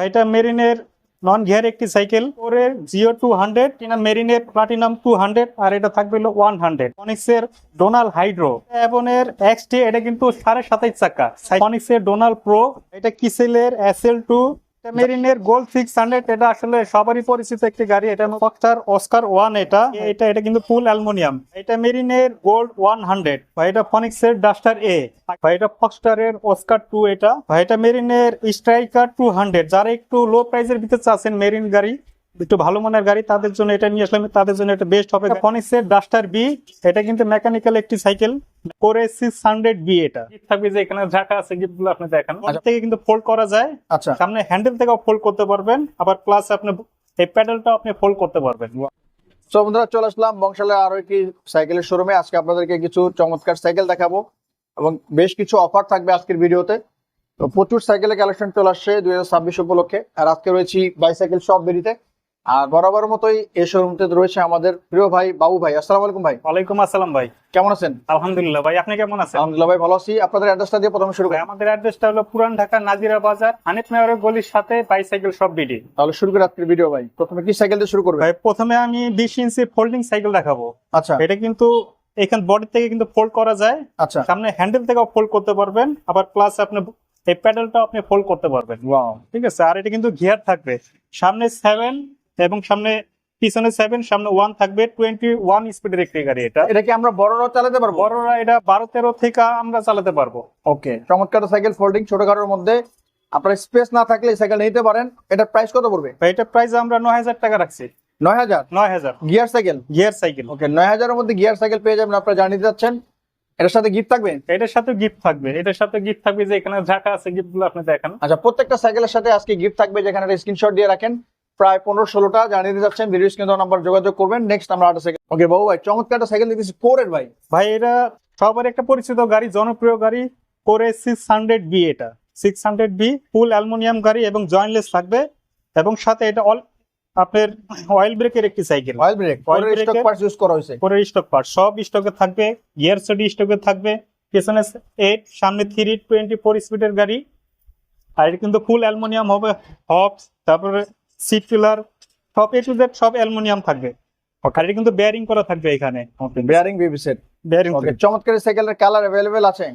এটা মেরিনের non gear একটি cycle ওরে জিও টু হান্ড্রেড এটা মেরিনের প্লাটিনাম টু হান্ড্রেড আর এটা থাকবে হলো ওয়ান হান্ড্রেড ফনিক্সের ডোনাল হাইড্রো এর এক্সটি এটা কিন্তু সাড়ে সাতাইশ চাকা। ফনিক্সের ডোনাল প্রো এটা কিসেলের এস এল টু মেরিনের গোল্ড হান্ড্রেড, এটা আসলে পরিচিত একটি গাড়ি, এটা ওয়ান এটা। এটা এটা কিন্তু ফুল এটা গোল্ড ওয়ান হান্ড্রেড। এটা ডাস্টার এ এটা টু এটা। এটা স্ট্রাইকার টু হান্ড্রেড। যারা একটু লো প্রাইসের ভিতরে আছেন মেরিন গাড়ি একটু ভালো মানের গাড়ি তাদের জন্য এটা নিয়ে আসলাম তাদের জন্য এটা বেস্ট হবে। ফনিক্সের ডাস্টার বি এটা কিন্তু মেকানিক্যাল একটি সাইকেল করে সিক্স হান্ড্রেড বি এটা। থাকবে যে এখানে ঝাঁকা আছে গিফটগুলো আপনি দেখেন। থেকে কিন্তু ফোল্ড করা যায়। আচ্ছা। সামনে হ্যান্ডেল থেকেও ফোল্ড করতে পারবেন আবার প্লাস আপনি এই প্যাডেলটাও আপনি ফোল্ড করতে পারবেন। তো বন্ধুরা চলে আসলাম বংশালের আরও একটি সাইকেলের শোরুমে আজকে আপনাদেরকে কিছু চমৎকার সাইকেল দেখাবো এবং বেশ কিছু অফার থাকবে আজকের ভিডিওতে। তো প্রচুর সাইকেলের কালেকশন চলে আসছে দুই হাজার ছাব্বিশ উপলক্ষে। আর আজকে রয়েছি বাইসাইকেল শপ বেরিতে আর বরাবর মতোই এই শোরুমতে রয়েছে আমাদের প্রিয় ভাই বাবু ভাই। আসসালামু আলাইকুম ভাই। ওয়ালাইকুম আসসালাম ভাই। কেমন আছেন? আলহামদুলিল্লাহ ভাই আপনি কেমন আছেন? আলহামদুলিল্লাহ ভাই ভালো আছি। আপনাদের অ্যাড্রেসটা দিয়ে প্রথমে শুরু করি। আমাদের অ্যাড্রেসটা হলো পুরান ঢাকা নাজিরা বাজার হানিফ মেয়রের গলির সাথে বাইসাইকেল সব বিডি তাহলে শুরু করি আজকের ভিডিও ভাই। প্রথমে কি সাইকেল দিয়ে শুরু করবে ভাই প্রথমে আমি বিশ ইঞ্চি ফোল্ডিং সাইকেল দেখাবো। আচ্ছা। এটা কিন্তু এখান বডি থেকে কিন্তু ফোল্ড করা যায়। আচ্ছা। সামনে হ্যান্ডেল থেকেও ফোল্ড করতে পারবেন। আবার প্লাস আপনি এই প্যাডেলটাও আপনি ফোল্ড করতে পারবেন। ওয়াও ঠিক আছে? আর এটা কিন্তু গিয়ার থাকবে। সামনে সেভেন এবং সামনে পিছনে সেভেন সামনে ওয়ান থাকবে টোয়েন্টি ওয়ান স্পিডের একটি গাড়ি এটা। এটা কি আমরা বড়রাও চালাতে পারব? বড়রা এটা বারো তেরো থেকে আমরা চালাতে পারব। ওকে চমৎকার সাইকেল ফোল্ডিং ছোটখাটোর মধ্যে। আপনার স্পেস না থাকলে এই সাইকেল নিতে পারেন। এটার প্রাইস কত পড়বে? এটা প্রাইস আমরা নয় হাজার টাকা রাখছি। নয় হাজার? নয় হাজার। Gear cycle gear cycle okay নয় হাজারের মধ্যে গিয়ার সাইকেল পেয়ে যাবেন আপনারা জানিয়ে যাচ্ছেন এটার সাথে গিফট থাকবে? এটার সাথে গিফট থাকবে। এটার সাথে গিফট থাকবে যে এখানে ঝাঁকা আছে গিফটগুলো আপনি দেখেন। আচ্ছা প্রত্যেকটা সাইকেলের সাথে আজকে গিফট থাকবে যেখানে স্ক্রিনশট দিয়ে রাখেন। প্রায় পনেরো ষোলোটা জানিয়ে দিয়ে যাচ্ছেন ভিডিও স্ক্রিন নাম্বার যোগাযোগ করবেন। নেক্সট আমরা আরেকটা সাইকেল ওকে বাবু ভাই চমৎকার একটা সাইকেল দেখতেছি কোরের ভাই। ভাই এটা সবার একটা পরিচিত গাড়ি জনপ্রিয় গাড়ি। করে সিক্স হান্ড্রেড বি এটা। Six hundred B full aluminium গাড়ি এবং জয়েন্টলেস থাকবে এবং সাথে এটা অল আপনার অয়েল ব্রেকের একটি cycle oil brake oil stock parts use করা হয়েছে। পরের স্টক পার্ট সব স্টকে থাকবে। গিয়ার সেটি স্টকে থাকবে। পেছনে এইট সামনে থ্রি টোয়েন্টি ফোর স্পিডের গাড়ি। আর এটা কিন্তু ফুল অ্যালুমিনিয়াম হবে হবস তারপরে সিট পিলার সব এ টু জেড সব অ্যালুমিনিয়াম থাকবে। আর কিন্তু বেয়ারিং করা থাকবে এখানে। Bearing baby set bearing okay চমৎকার সাইকেলের কালার অ্যাভেলেবেল আছে?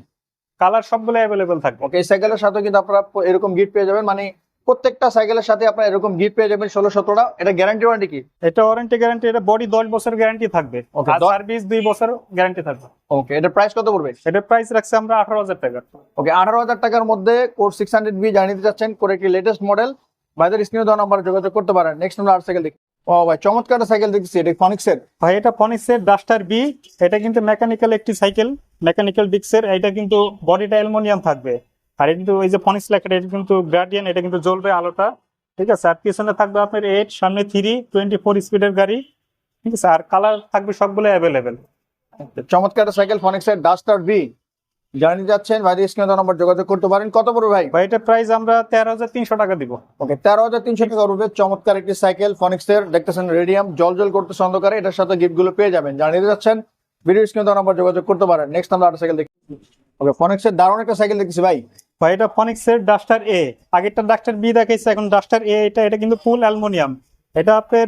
কালার সবগুলো অ্যাভেলেবেল থাকবে। ওকে এই সাইকেলের সাথে কিন্তু আপনারা এরকম গিফট পেয়ে যাবেন। মানে প্রত্যেকটা সাইকেলের সাথে আপনারা এরকম গিফট পেয়ে যাবেন ষোলো সতেরোটা। এটা গ্যারান্টি ওয়ারেন্টি কি? এটা ওয়ারেন্টি গ্যারান্টি এটা বডি দশ বছর গ্যারান্টি থাকবে। দশ- সার্ভিস দুই বছর গ্যারান্টি থাকবে। ওকে এটা প্রাইস কত পড়বে? এটা প্রাইস রাখছে আমরা আঠারো হাজার টাকা। ওকে আঠারো হাজার টাকার মধ্যে কোর সিক্স হান্ড্রেড বি জানিয়ে দিতে চাচ্ছেন। করে একটি লেটেস্ট মডেল বাইদের স্ক্রিনে দেওয়া নাম্বার যোগাযোগ করতে পারেন। নেক্সট আমরা আর সাইকেল দেখি। ও ভাই চমৎকার সাইকেল দেখছি এটা ফনিক্সের ভাই এটা ফনিক্সের ডাস্টার বি এটা কিন্তু মেকানিক্যাল একটি সাইকেল মেকানিক্যাল ডিক্সের এটা কিন্তু বডিটা অ্যালুমিনিয়াম থাকবে। আর এটা কিন্তু ওই যে ফনিক্স লেখাটা এটা কিন্তু গ্রাডিয়ান এটা কিন্তু জ্বলবে আলোটা। ঠিক আছে? আর পিছনে থাকবে আপনার এইট সামনে থ্রি টোয়েন্টি ফোর স্পিডের গাড়ি। ঠিক আছে? আর কালার থাকবে সবগুলো অ্যাভেলেবেল চমৎকার সাইকেল ফনিক্সের ডাস্টার বি জানিয়ে যাচ্ছেন বাইদের স্ক্রিনে দেওয়া নাম্বার যোগাযোগ করতে পারেন। কত পড়বে ভাই? ভাই এটা প্রাইস আমরা তেরো হাজার তিনশো টাকা দিব। ওকে তেরো হাজার তিনশো টাকা পড়বে চমৎকার একটি সাইকেল ফনিক্সের দেখতেছেন রেডিয়াম জল জল করতে সন্ধ্যকারে এটার সাথে গিফটগুলো পেয়ে যাবেন। জানিয়ে যাচ্ছেন ভিডিও স্ক্রিনে দেওয়া নাম্বার যোগাযোগ করতে পারেন। নেক্সট আমরা আর সাইকেল দেখি। ওকে ফনিক্সের দারুণ একটা সাইকেল দেখছি ভাই। ভাই এটা ফনিক্সের ডাস্টার এ আগেরটা ডাস্টার বি দেখাইছে এখন ডাস্টার এ এটা এটা কিন্তু ফুল অ্যালুমিনিয়াম এটা আপনার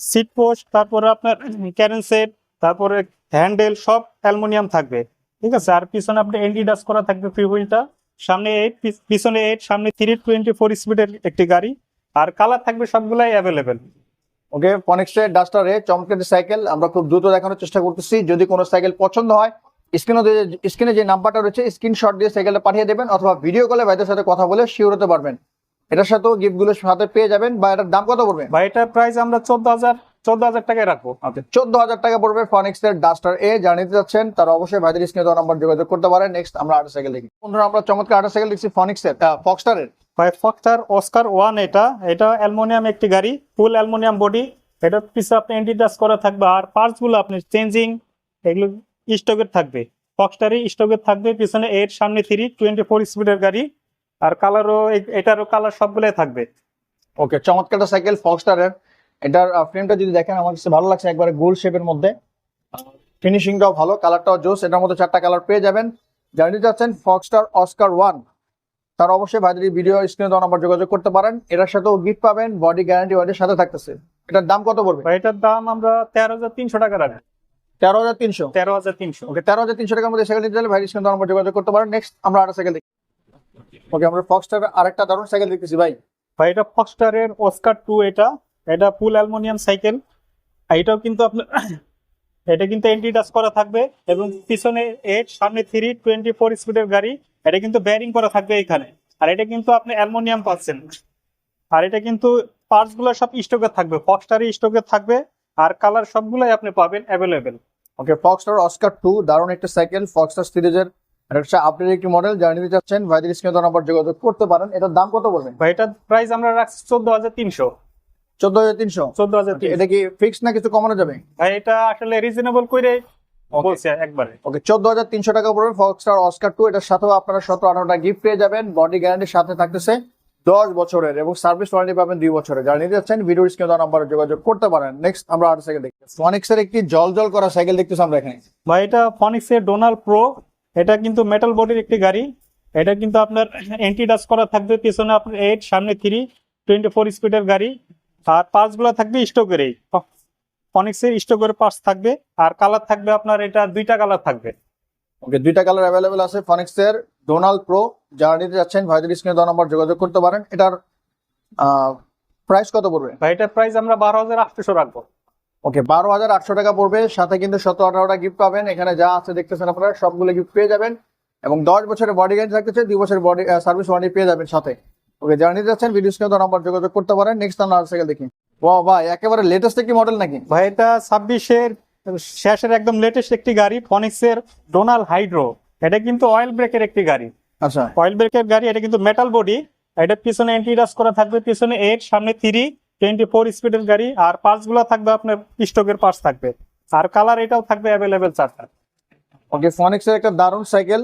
সিট পোস্ট তারপরে আপনার ক্যারেন সেট তারপরে হ্যান্ডেল সব অ্যালুমিনিয়াম থাকবে। ঠিক আছে? আর পিছনে আপনি এনডি ডাস করা থাকবে ফ্রি হুইলটা সামনে এইট পিছনে এইট সামনে থ্রি টোয়েন্টি ফোর স্পিডের একটি গাড়ি। আর কালার থাকবে সবগুলাই অ্যাভেলেবেল ওকে ফনিক্সের ডাস্টারে চমৎকার সাইকেল আমরা খুব দ্রুত দেখানোর চেষ্টা করতেছি। যদি কোনো সাইকেল পছন্দ হয় স্ক্রিনে স্ক্রিনে যে নাম্বারটা রয়েছে স্ক্রিনশট দিয়ে সাইকেলটা পাঠিয়ে দেবেন অথবা ভিডিও কলে ভাইদের সাথে কথা বলে শিওর হতে পারবেন। এটার সাথেও গিফটগুলোর সাথে পেয়ে যাবেন বা এটার দাম কত পড়বে? ভাই এটার প্রাইস আমরা চোদ্দ হাজার চোদ্দ হাজার টাকায় রাখব। ওকে চোদ্দ হাজার টাকা পড়বে ফনিক্সের ডাস্টার এ জানিয়ে যাচ্ছেন তারা অবশ্যই ভাইদের স্ক্রিনে দেওয়া নাম্বার যোগাযোগ করতে পারেন। নেক্সট আমরা আটা সাইকেল দেখি। বন্ধুরা আমরা চমৎকার আটা সাইকেল দেখছি ফনিক্সের ফক্সটারের ভাই ফক্টার অস্কার ওয়ান এটা। এটা অ্যালুমিনিয়াম একটি গাড়ি ফুল অ্যালুমিনিয়াম বডি এটার পিছনে আপনি এন্টিটাস করা থাকবে আর পার্টসগুলো আপনি চেঞ্জিং এগুলো স্টকের থাকবে। ফক্সটারই স্টকের থাকবে পিছনে এইট সামনে থ্রি টোয়েন্টি ফোর স্পিডের গাড়ি। আর কালারও এটারও কালার সবগুলোই থাকবে। ওকে চমৎকার সাইকেল ফক্সটারের এটার ফ্রেমটা যদি দেখেন আমার কাছে ভালো লাগছে একবারে গোল শেপের মধ্যে। ফিনিশিংটাও ভালো কালারটাও জোস এটার মধ্যে চারটা কালার পেয়ে যাবেন। জানিয়ে যাচ্ছেন ফক্সটার অস্কার ওয়ান তারা অবশ্যই ভাইদের ভিডিও স্ক্রিনে দেওয়া নাম্বার যোগাযোগ করতে পারেন। এটার সাথেও গিফট পাবেন বডি গ্যারান্টি ওয়ারেন্টির সাথে থাকতেছে। এটার দাম কত পড়বে? ভাই এটার দাম আমরা তেরো হাজার তিনশো টাকা রাখব। তেরো হাজার তিনশো? তেরো হাজার তিনশো। ওকে তেরো হাজার তিনশো টাকার মধ্যে সাইকেল নিতে চাইলে ভাই স্ক্রিনে দেওয়া নাম্বার যোগাযোগ করতে পারেন। নেক্সট আমরা আরেকটা সাইকেল দেখি। ওকে আমরা ফক্সটার আরেকটা দারুণ সাইকেল দেখতেছি ভাই। ভাই এটা ফক্সটারের অস্কার টু এটা এটা ফুল অ্যালুমিনিয়াম সাইকেল এটাও কিন্তু আপনার এটা কিন্তু এন্টি টাচ করা থাকবে এবং পিছনে এইট সামনে থ্রি টোয়েন্টি ফোর স্পিডের গাড়ি এটা কিন্তু ব্যারিং করা থাকবে এখানে। আর এটা কিন্তু আপনি অ্যালুমিনিয়াম পাচ্ছেন। আর এটা কিন্তু পার্টসগুলো সব স্টকে থাকবে ফক্সটারই স্টকে থাকবে আর কালার সবগুলাই আপনি পাবেন available okay Foxter Oscar two দারুণ একটা সাইকেল ফক্সটার সিরিজের আপডেট একটি মডেল যারা নিতে চাচ্ছেন ভাইদের স্ক্রিনে নাম্বার যোগাযোগ করতে পারেন। এটার দাম কত বলবেন? ভাই এটার প্রাইস আমরা রাখছি চোদ্দ হাজার তিনশো। চোদ্দ হাজার তিনশো। চোদ্দ হাজার এটা কি ফিক্স না কিছু কমানো যাবে? ভাই এটা আসলে রিজনেবল করে বলছে একবারে। ওকে চোদ্দ হাজার তিনশো টাকা পড়বে ফক্সটার অস্কার টু এটার সাথেও আপনারা সতেরো আঠারোটা গিফট পেয়ে যাবেন। বডি গ্যারান্টির সাথে থাকতেছে দশ বছরের এবং সার্ভিস ওয়ারেন্টি পাবেন দুই বছরের। যারা নিতে চাচ্ছেন ভিডিও স্ক্রিনে নাম্বারে যোগাযোগ করতে পারেন। নেক্সট আমরা আর সাইকেল দেখি। ফনিক্স এর একটি জল জল করা সাইকেল দেখতেছি আমরা এখানে। ভাই এটা ফনিক্সের ডোনাল্ড প্রো এটা কিন্তু মেটাল বডির একটি গাড়ি। এটা কিন্তু আপনার এন্টি ডাস করা থাকবে। পিছনে আপনার এইট সামনে থ্রি টোয়েন্টি ফোর স্পিডের গাড়ি। আর পার্টসগুলো থাকবে স্টকেরই ফনিক্সের স্টকের পার্টস থাকবে আর কালার থাকবে আপনার এটা দুইটা কালার থাকবে। ওকে দুইটা কালার অ্যাভেলেবেল আছে ফনিক্স এর ডোনাল্ড প্রো যারা নিতে যাচ্ছেন ভাইদের স্ক্রিনে দেওয়া নাম্বার যোগাযোগ করতে পারেন। এটার প্রাইস কত পড়বে? ভাই এটার প্রাইস আমরা বারো হাজার আটশোশো রাখব। ওকে বারো হাজার আটশো টাকা পড়বে সাথে কিন্তু সতেরো আঠারোটা গিফট পাবেন। এখানে যা আছে দেখতেছেন আপনারা সবগুলো গিফট পেয়ে যাবেন। এবং দশ বছরের বডি গ্যারান্টি থাকতেছে দুই বছরের বডি সার্ভিস ওয়ারেন্টি পেয়ে যাবেন সাথে। ওকে যারা নিতে যাচ্ছেন ভিডিও স্ক্রিনে নাম্বার যোগাযোগ করতে পারেন। নেক্সট আমরা আর সাইকেল দেখি। ও ভাই একেবারে লেটেস্ট একটি মডেল নাকি? ভাই এটা ছাব্বিশের শেষের একদম লেটেস্ট একটি গাড়ি ফনিক্সের ডোনাল হাইড্রো এটা কিন্তু অয়েল ব্রেকের একটি গাড়ি। আচ্ছা। অয়েল ব্রেকের গাড়ি এটা কিন্তু মেটাল বডি এটা পিছনে এন্টি ডাস করা থাকবে পিছনে এইট সামনে থ্রি টোয়েন্টি ফোর স্পিডের গাড়ি। আর পার্টসগুলো থাকবে আপনার স্টকের পার্টস থাকবে। আর কালার এটাও থাকবে অ্যাভেলেবেল চারটা। ওকে ফনিক্স এর একটা দারুণ সাইকেল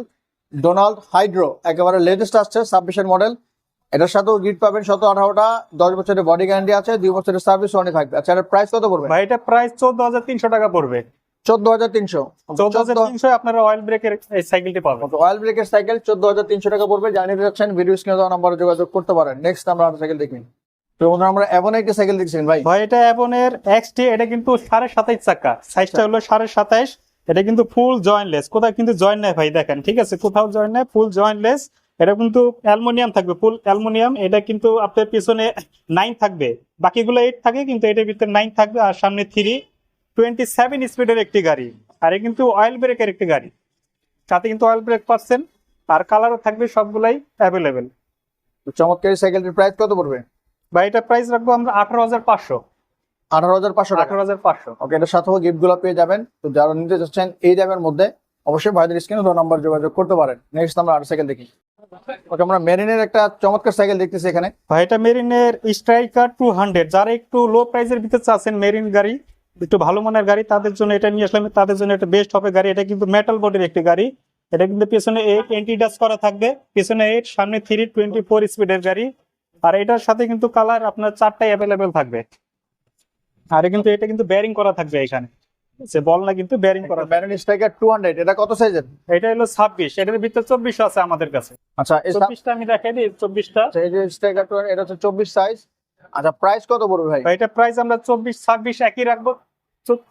ডোনাল্ড হাইড্রো একেবারে লেটেস্ট আসছে ছাব্বিশের মডেল এটার সাথেও গিফট পাবেন শত আঠারোটা দশ বছরের বডি গ্যারান্টি আছে দুই বছরের সার্ভিস ওয়ারেন্টি থাকবে। আচ্ছা এটার প্রাইস কত পড়বে? ভাই এটা প্রাইস চোদ্দ হাজার তিনশো টাকা পড়বে। চোদ্দ হাজার তিনশো। চোদ্দ হাজার তিনশো আপনারা অয়েল ব্রেকের এই সাইকেলটি পাবেন। অয়েল ব্রেকের সাইকেল চোদ্দ হাজার তিনশো টাকা পড়বে। জানিয়ে যাচ্ছেন ভিডিও স্ক্রিনে দেওয়া নাম্বারে যোগাযোগ করতে পারেন। নেক্সট আমরা আর সাইকেল দেখি। তো বন্ধুরা আমরা এমন একটি সাইকেল দেখছেন ভাই। ভাই এটা অ্যাবনের এক্সটি এটা কিন্তু সাড়ে সাতাইশ চাকা। সাইজটা হলো সাড়ে সাতাইশ। এটা কিন্তু ফুল জয়েন্টলেস কোথাও কিন্তু জয়েন্ট নেই ভাই দেখেন ঠিক আছে? কোথাও জয়েন্ট নেই ফুল জয়েন্টলেস এটা কিন্তু অ্যালুমিনিয়াম থাকবে ফুল অ্যালুমিনিয়াম। এটা কিন্তু আপনার পিছনে নাইন থাকবে। বাকিগুলো এইট থাকে কিন্তু এটার ভিতরে নাইন থাকবে আর সামনে থ্রি টোয়েন্টি সেভেন স্পিডের একটি গাড়ি। আর এ কিন্তু অয়েল ব্রেকের একটি গাড়ি। সাথে কিন্তু অয়েল ব্রেক পাচ্ছেন। আর কালারও থাকবে সবগুলাই অ্যাভেলেবেল চমৎকার সাইকেলটির প্রাইস কত পড়বে? বা এটা প্রাইস রাখব আমরা আঠারো হাজার পাঁচশো। আঠারো হাজার পাঁচশো আঠারো হাজার পাঁচশো। ওকে এটার সাথেও গিফটগুলো পেয়ে যাবেন। তো যারা নিতে চাচ্ছেন এই দামের মধ্যে অবশ্যই ভাইদের স্ক্রিনে দু নাম্বার যোগাযোগ করতে পারেন। নেক্সট আমরা আর সাইকেল দেখি। ওকে, আমরা মেরিনের একটা চমৎকার সাইকেল দেখতেছি এখানে। ভাই, এটা মেরিনের স্ট্রাইকার টু হান্ড্রেড যারা একটু লো প্রাইসের ভিতরে চাচ্ছেন মেরিন গাড়ি, একটু ভালো মানের গাড়ি, তাদের জন্য এটা নিয়ে আসলাম তাদের জন্য এটা বেস্ট হবে গাড়ি। এটা কিন্তু মেটাল বডির একটি গাড়ি। এটা কিন্তু পেছনে এইট এন্টি ডাস করা থাকবে। পেছনে এইট সামনে থ্রি টোয়েন্টি ফোর স্পিডের গাড়ি। আর এটার সাথে কিন্তু কালার আপনার চারটাই অ্যাভেলেবেল থাকবে। আর কিন্তু, এটা কিন্তু ব্যারিং করা থাকবে এখানে। সে বল না কিন্তু ব্যারিং করা মেরিন স্ট্রাইকার টু হান্ড্রেড এটা কত সাইজের এটা হলো ছাব্বিশ এটার ভিতরে চব্বিশ আছে আমাদের কাছে। আচ্ছা এই সা- চব্বিশটা আমি দেখাই দিই চব্বিশটা। আচ্ছা, এই যে স্ট্রাইকার টু এটা হচ্ছে চব্বিশ সাইজ আচ্ছা প্রাইস কত পড়বে ভাই? ভাই এটা প্রাইস আমরা চব্বিশ ছাব্বিশ একই রাখব।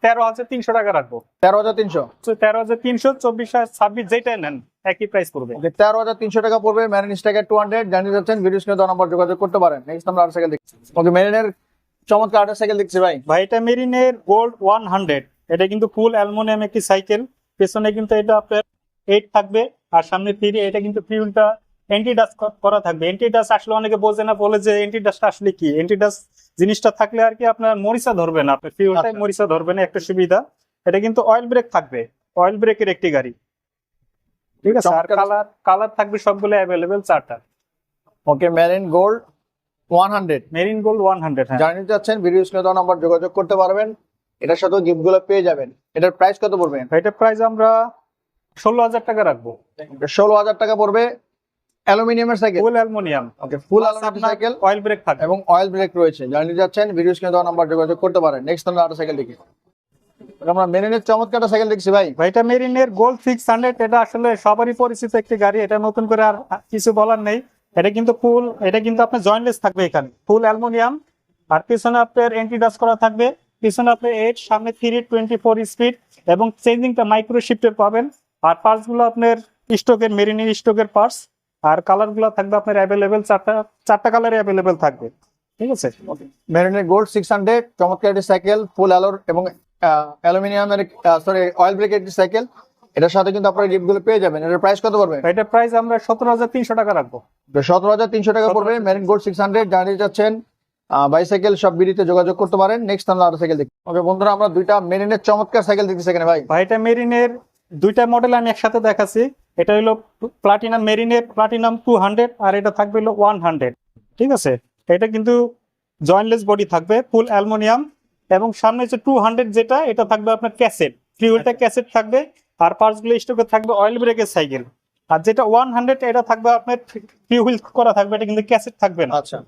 তেরো হাজার তিনশো টাকা রাখব। তেরো হাজার তিনশো? তেরো হাজার তিনশো চব্বিশ ছাব্বিশ যেটাই নেন একই প্রাইস পড়বে। ওকে তেরো হাজার তিনশো টাকা পড়বে মেরিন স্ট্রাইকার টু হান্ড্রেড জানিয়ে যাচ্ছেন ভিডিও স্ক্রিনে নাম্বার যোগাযোগ করতে পারেন। নেক্সট আমরা আর সাইকেল দেখছি। ওকে মেরিনের চমৎকার আরেকটা সাইকেল দেখছি ভাই। ভাই এটা মেরিনের গোল্ড ওয়ান হান্ড্রেড এটা কিন্তু ফুল অ্যালুমিনিয়াম একটি সাইকেল পেছনে কিন্তু এটা আপনার এইট থাকবে আর সামনে ফিরে এটা কিন্তু ফিউলটা এন্টি ডাস্ট করা থাকবে। এন্টি ডাস্ট আসলে অনেকে বোঝে না বলে যে এন্টি ডাস্ট আসলে কি? এন্টি ডাস্ট জিনিসটা থাকলে আর কি আপনার মরিচা ধরবে না আপনার ফিউলটাই আচ্ছা। মরিচা ধরবে না একটা সুবিধা। এটা কিন্তু অয়েল ব্রেক থাকবে অয়েল ব্রেকের একটি গাড়ি। ঠিক আছে? আর কালার কালার থাকবে সবগুলো অ্যাভেলেবেল চারটা। Okay Marine gold one hundred Marine gold one hundred হ্যাঁ। জানিয়ে যাচ্ছেন ভিডিও স্ক্রিনে নাম্বার যোগাযোগ করতে পারবেন। এটার সাথে গিফটগুলো পেয়ে যাবেন। এটার প্রাইস কত পড়বে? এটা প্রাইস আমরা ষোলো হাজার টাকা রাখব। ষোলো হাজার টাকা পড়বে অ্যালুমিনিয়ামের cycle full aluminium okay full aluminium cycle oil brake এবং অয়েল ব্রেক রয়েছে। জানিয়ে যাচ্ছেন ভিডিও স্ক্রিনে দেওয়া নাম্বার যোগাযোগ করতে পারেন। নেক্সট আমরা আরেকটা সাইকেল দেখি। আমরা মেরিনের চমৎকার একটা সাইকেল দেখছি ভাই। ভাই এটা মেরিনের গোল্ড সিক্স হান্ড্রেড এটা আসলে সবারই পরিচিত একটি গাড়ি। এটা নতুন করে আর কিছু বলার নেই। এটা কিন্তু ফুল এটা কিন্তু আপনার জয়েন্টলেস থাকবে এখানে। ফুল অ্যালুমিনিয়াম আর পিছনে আপনার এন্টি ডাস্ট করা থাকবে। পিছনে আপনার এইট সামনে থ্রি টোয়েন্টি ফোর স্পিড এবং চেঞ্জিংটা মাইক্রো শিফটের পাবেন। আর পার্টসগুলো আপনার স্টকের মেরিনের স্টকের পার্টস আর কালারগুলো থাকবে আপনার অ্যাভেলেবেল চারটা চারটা কালারে অ্যাভেলেবেল থাকবে। ঠিক আছে? মেরিনের গোল্ড সিক্স হান্ড্রেড চমৎকার একটি সাইকেল ফুল অ্যালোর এবং অ্যালুমিনিয়ামের সরি অয়েল ব্রেক একটি সাইকেল এটার সাথে কিন্তু আপনারা গিফটগুলো পেয়ে যাবেন। এটার প্রাইস কত পড়বে? এটার প্রাইস আমরা সতেরো হাজার তিনশো টাকা রাখব। সতেরো হাজার তিনশো টাকা পড়বে। মেরিন গোল্ড সিক্স হান্ড্রেড জানিয়ে যাচ্ছেন বাইসাইকেল সব বিডিতে যোগাযোগ করতে পারেন। নেক্সট আমরা আরও সাইকেল দেখি। ওকে বন্ধুরা আমরা দুইটা মেরিনের চমৎকার সাইকেল দেখতেছি এখানে ভাই। ভাই এটা মেরিনের দুইটা মডেল আমি একসাথে দেখাচ্ছি। এটা হলো প্লাটিনাম মেরিনের প্লাটিনাম টু হান্ড্রেড আর এটা থাকবে হলো ওয়ান হান্ড্রেড ঠিক আছে? এটা কিন্তু জয়েন্টলেস বডি থাকবে ফুল অ্যালুমিনিয়াম এবং সামনে যে টু হান্ড্রেড যেটা এটা থাকবে আপনার ক্যাসেট ফিউলটা ক্যাসেট থাকবে আর পার্টসগুলো স্টকে থাকবে অয়েল ব্রেকের সাইকেল আর যেটা ওয়ান হান্ড্রেড এটা থাকবে আপনার ফিউল করা থাকবে এটা কিন্তু ক্যাসেট থাকবে না। আচ্ছা।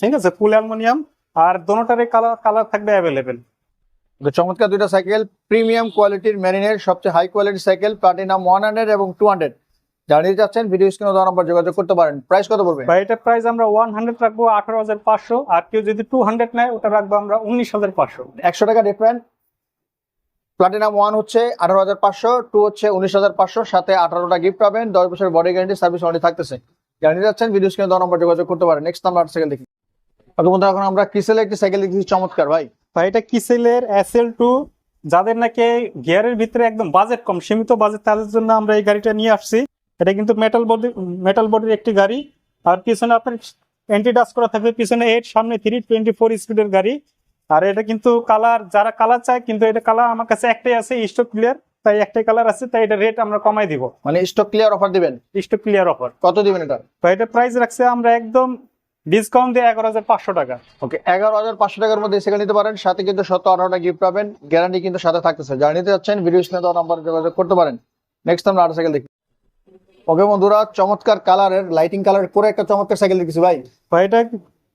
ঠিক আছে? ফুল অ্যালুমিনিয়াম আর দোনোটারে কালার কালার থাকবে অ্যাভেলেবেল চমৎকার দুইটা সাইকেল প্রিমিয়াম কোয়ালিটির মেরিনের সবচেয়ে হাই কোয়ালিটির সাইকেল প্লাটিনাম ওয়ান হান্ড্রেড এবং টু হান্ড্রেড জানিয়ে যাচ্ছেন ভিডিও স্ক্রিনে দেওয়া নাম্বার যোগাযোগ করতে পারেন। প্রাইস কত পড়বে? বা এটার প্রাইস আমরা ওয়ান হান্ড্রেড রাখব আঠারো হাজার পাঁচশো আর কেউ যদি টু হান্ড্রেড নেয় ওটা রাখব আমরা উনিশ হাজার পাঁচশো। একশো টাকা ডিফারেন্ট প্লাটিনাম ওয়ান হচ্ছে আঠারো হাজার পাঁচশো টু হচ্ছে উনিশ হাজার পাঁচশো সাথে আঠারোটা গিফট পাবেন। দশ বছরের বডি গ্যারান্টি সার্ভিস ওয়ারেন্টি থাকতেছে। জানিয়ে যাচ্ছেন ভিডিও স্ক্রিনে দেওয়া নাম্বার যোগাযোগ করতে পারেন। নেক্সট আমরা সাইকেল দেখি। ওকে বন্ধু এখন আমরা ক্রিসেলের একটি সাইকেল দেখছি চমৎকার ভাই। বা এটা কিসেলের এস এল টু যাদের নাকি গিয়ারের ভিতরে একদম বাজেট কম সীমিত বাজেট তাদের জন্য আমরা এই গাড়িটা নিয়ে আসছি। এটা কিন্তু মেটাল বডি মেটাল বডির একটি গাড়ি। আর পিছনে আপনার এন্টি ডাস্ট করা থাকবে পিছনে এইট সামনে থ্রি টোয়েন্টি ফোর স্পিডের গাড়ি। আর এটা কিন্তু কালার যারা কালার চায় কিন্তু এটা কালার আমার কাছে একটাই আছে স্টক ক্লিয়ার তাই একটাই কালার আছে তাই এটা রেট আমরা কমাই দিব। মানে স্টক ক্লিয়ার অফার দিবেন? স্টক ক্লিয়ার অফার কত দিবেন এটা? তো এটা প্রাইস রাখছে আমরা একদম ডিসকাউন্ট দিয়ে এগারো হাজার পাঁচশো টাকা। ওকে এগারো হাজার পাঁচশো টাকার মধ্যে সাইকেল নিতে পারেন সাথে কিন্তু শত আঠারোটা গিফট পাবেন গ্যারান্টি কিন্তু সাথে থাকতেছে। যারা নিতে যাচ্ছেন ভিডিও স্ক্রিনে দেওয়া নাম্বার যোগাযোগ করতে পারেন। নেক্সট আমরা আরও সাইকেল দেখি। ওকে বন্ধুরা চমৎকার কালারের লাইটিং কালার করে একটা চমৎকার সাইকেল দেখছি ভাই। তো এটা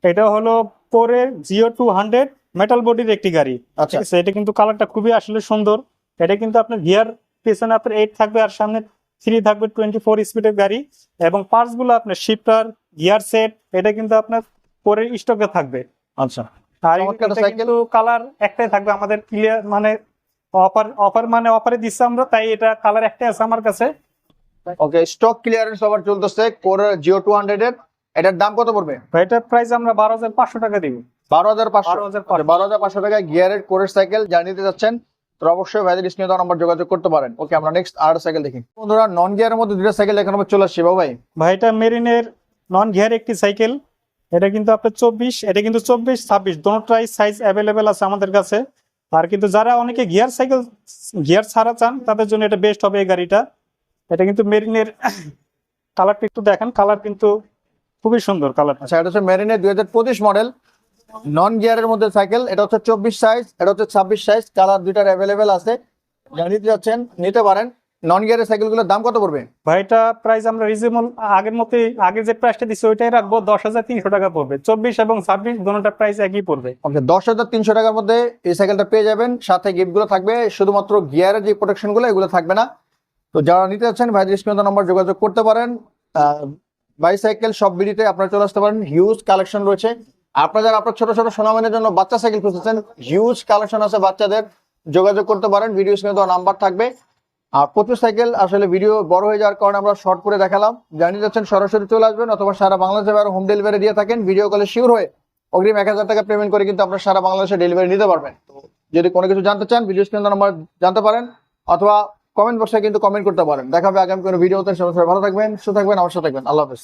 এটা হলো পরে জিও টু হান্ড্রেড মেটাল বডির একটি গাড়ি। আচ্ছা। এটা কিন্তু কালারটা খুবই আসলে সুন্দর। এটা কিন্তু আপনার গিয়ার পেছনে আপনার এইট থাকবে আর সামনে থ্রি থাকবে টোয়েন্টি ফোর স্পিডের গাড়ি। এবং পার্টসগুলো আপনার শিফটার গিয়ার সেট এটা কিন্তু আপনার পরে স্টকে থাকবে। আচ্ছা। আর। কিন্তু কালার একটাই থাকবে আমাদের ক্লিয়ার মানে অফার অফার মানে অফারে দিচ্ছে আমরা তাই এটা কালার একটাই আছে আমার কাছে। ওকে স্টক ক্লিয়ারেন্স অফার চলতেছে কোরে জিও টু হান্ড্রেড এর। এটার দাম কত পড়বে? এটার প্রাইস আমরা বারো হাজার পাঁচশো টাকা দিব। বারো হাজার পাঁচশো। বারো হাজার পাঁচশো। বারো হাজার পাঁচশো টাকা গিয়ারের কোরের সাইকেল যারা নিতে যাচ্ছেন তো অবশ্যই ভাইদের স্ক্রিনে দেওয়া নাম্বার যোগাযোগ করতে পারেন। ওকে আমরা নেক্সট আর সাইকেল দেখি। বন্ধুরা নন গিয়ারের মধ্যে দুটো সাইকেল এখন আমরা চলে আসছি ভাই। ভাই এটা মেরিনের নন গিয়ার একটি সাইকেল এটা কিন্তু আপনার চব্বিশ, এটা কিন্তু চব্বিশ, ছাব্বিশ দোনোটাই সাইজ অ্যাভেলেবেল আছে আমাদের কাছে। আর কিন্তু যারা অনেকে গিয়ার সাইকেল গিয়ার ছাড়া চান, তাদের জন্য এটা বেস্ট হবে এই গাড়িটা। এটা কিন্তু মেরিনের কালারটা একটু দেখেন কালার কিন্তু খুবই সুন্দর কালার আচ্ছা এটা হচ্ছে মেরিনের দুই হাজার পঁচিশ মডেল নন গিয়ারের মধ্যে সাইকেল এটা হচ্ছে চব্বিশ সাইজ এটা হচ্ছে ছাব্বিশ সাইজ কালার দুইটার অ্যাভেলেবেল আছে। নিতে যাচ্ছেন, নিতে পারেন। নন গিয়ারের সাইকেলগুলোর দাম কত পড়বে? ভাই এটা প্রাইস আমরা রিজনেবল আগের মতোই আগে যে প্রাইসটা দিচ্ছি ওইটাই রাখব দশ হাজার তিনশো টাকা পড়বে। চব্বিশ এবং ছাব্বিশ দোনোটা প্রাইস একই পড়বে। ওকে দশ হাজার তিনশো টাকার মধ্যে এই সাইকেলটা পেয়ে যাবেন সাথে গিফটগুলো থাকবে শুধুমাত্র গিয়ারের যে প্রোটেকশনগুলো এগুলো থাকবে না। তো যারা নিতে যাচ্ছেন ভাইদের স্ক্রিনে নম্বর যোগাযোগ করতে পারেন। বাইসাইকেল সব বিডিতে আপনারা চলে আসতে পারেন হিউজ কালেকশন রয়েছে। আপনারা যারা আপনার ছোট ছোট সোনামানের জন্য বাচ্চা সাইকেল খুঁজতেছেন হিউজ কালেকশন আছে বাচ্চাদের যোগাযোগ করতে পারেন। ভিডিও স্ক্রিনে দেওয়া নাম্বার থাকবে। আর প্রচুর সাইকেল আসলে ভিডিও বড় হয়ে যাওয়ার কারণে আমরা শর্ট করে দেখালাম। জানিয়ে যাচ্ছেন সরাসরি চলে আসবেন অথবা সারা বাংলাদেশে আরও হোম ডেলিভারি দিয়ে থাকেন ভিডিও কলে শিওর হয়ে অগ্রিম এক হাজার টাকা পেমেন্ট করে কিন্তু আপনারা সারা বাংলাদেশে ডেলিভারি নিতে পারবেন। তো যদি কোনো কিছু জানতে চান ভিডিও স্ক্রিন নাম্বার জানতে পারেন অথবা কমেন্ট বক্সে কিন্তু কমেন্ট করতে পারেন। দেখা হবে আগামী কোনো ভিডিওতে সবাই ভালো থাকবেন, সুস্থ থাকবেন অবশ্যই থাকবেন। আল্লাহ হাফেজ।